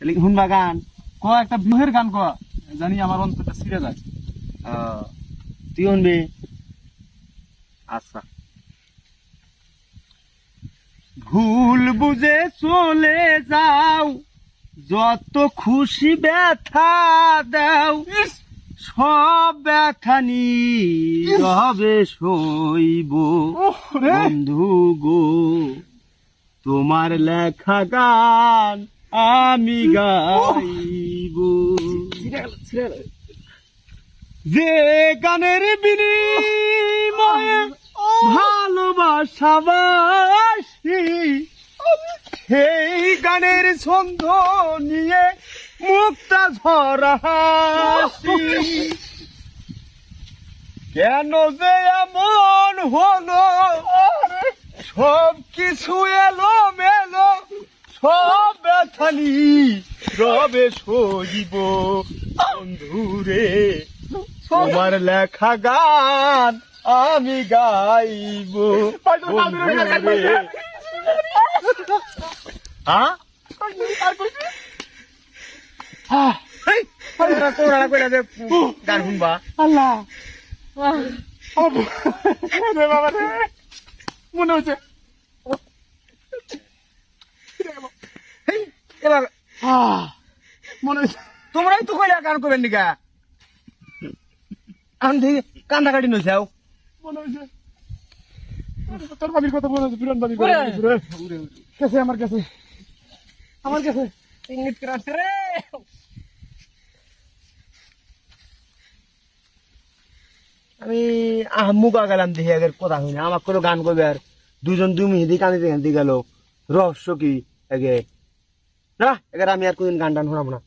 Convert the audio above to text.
শুনবা গান। ক একটা বিহের গান ক। জানি আমার অন্তরটা ছিঁড়ে যায়। তুই শুনবি? আচ্ছা। ভুল বুঝে চলে যাও যত খুশি ব্যথা দাও সব ব্যথা হবে সইব। বন্ধু গো তোমার লেখা গান আমি গাইব যে গানের বিনিময়ে ভালোবাসাবাসি সেই গানের ছন্দ নিয়ে মুক্তা ঝরা কেন যে এমন হলো? সব কিছু এলো মেলো সব ব্যথানি রবে সইব বন্ধুরে। তোমার লেখা গান আমি গাইব বন্ধুরে। হ্যাঁ গান শুনবা। আল্লাহ। বাবা মনে হচ্ছে এবার মনে তোমরাই তো কইলা গান করবেন নিকা? আমি দেখি কান্দা কাটি নইছাও মনে হচ্ছে তোর বাবির কথা মনে হচ্ছে বিরান। কাছে আমার কাছে। আমার কাছে। ইংলিশ ক্রাস রে। আমি আহমুকা গেলাম দেখি আগের কথা হই না আমার কোনো গান করবে আর। দুজন দুই মিনিট কান্দিতে কান্দি গেল। রহস্য কি? আগে না এবার আমি আর কোনদিন গান টান শোনাবো না।